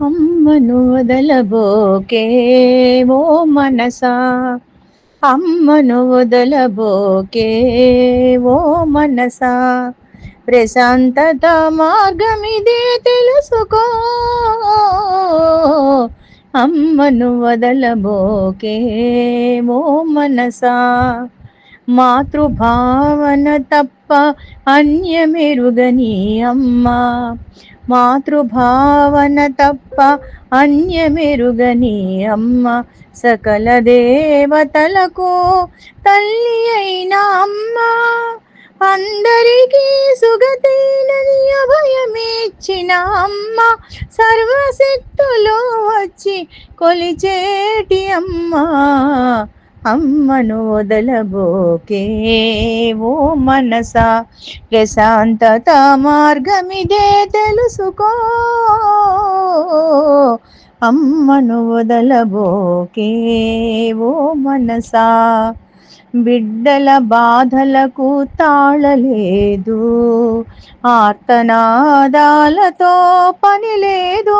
అమ్మను వదలబోకే ఓ మనసా. అమ్మను వదలబోకే ఓ మనసా. ప్రశాంతత మార్గమిదే తెలుసుకో. అమ్మను వదలబోకే ఓ మనసా. మాతృభావన తప్ప అన్యమెరుగని అమ్మ. మాతృభావన తప్ప అన్యమెరుగని అమ్మ. సకల దేవతలకు తల్లి అయిన అమ్మ. అందరికీ సుగతైనది అభయమిచ్చిన అమ్మ. సర్వశక్తులు వచ్చి కొలిచేటి అమ్మ. అమ్మను వదలబోకే ఓ మనసా ప్రశాంతత మార్గమిదే తెలుసుకో. అమ్మను వదలబోకే ఓ మనసా బిడ్డల బాధలకు తాళలేదు ఆర్తనాదాలతో పని లేదు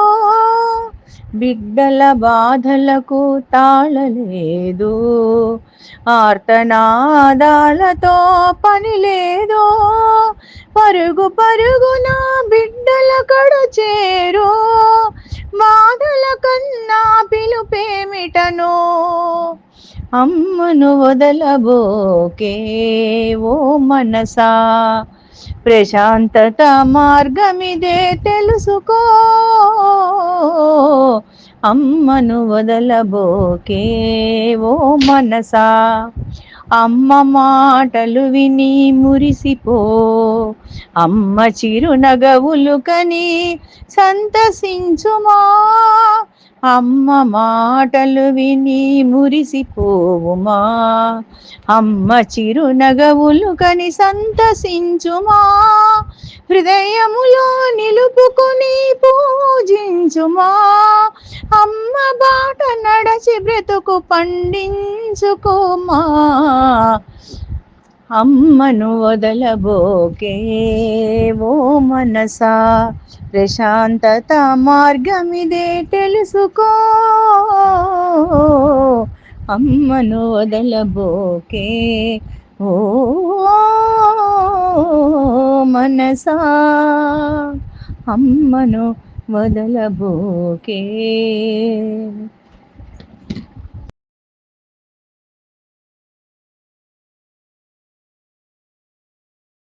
బిడ్డల బాధలకు తాళలేదు. ఆర్తనాదాలతో పని లేదు. పరుగు పరుగున బిడ్డల కడు చేరు. బాధల కన్నా పిలుపేమిటను అమ్మను వదలబోకే ఓ మనసా. ప్రశాంతత మార్గమిదే తెలుసుకో. అమ్మను వదలబోకే ఓ మనసా. అమ్మ మాటలు విని మురిసిపో. అమ్మ చిరునగవులు కని సంతసించుమా. అమ్మ మాటలు విని మురిసిపోవుమా. అమ్మ చిరునగవులు కని సంతసించుమా. హృదయములో నిలుపుకొని పూజించుమా. అమ్మ బాట నడచి బ్రతుకు పండించుకోమా అమ్మను వదలబోకే ఓ మనసా? ప్రశాంతత మార్గమిదే తెలుసుకో. అమ్మను వదలబోకే ఓ మనసా? అమ్మను వదలబోకే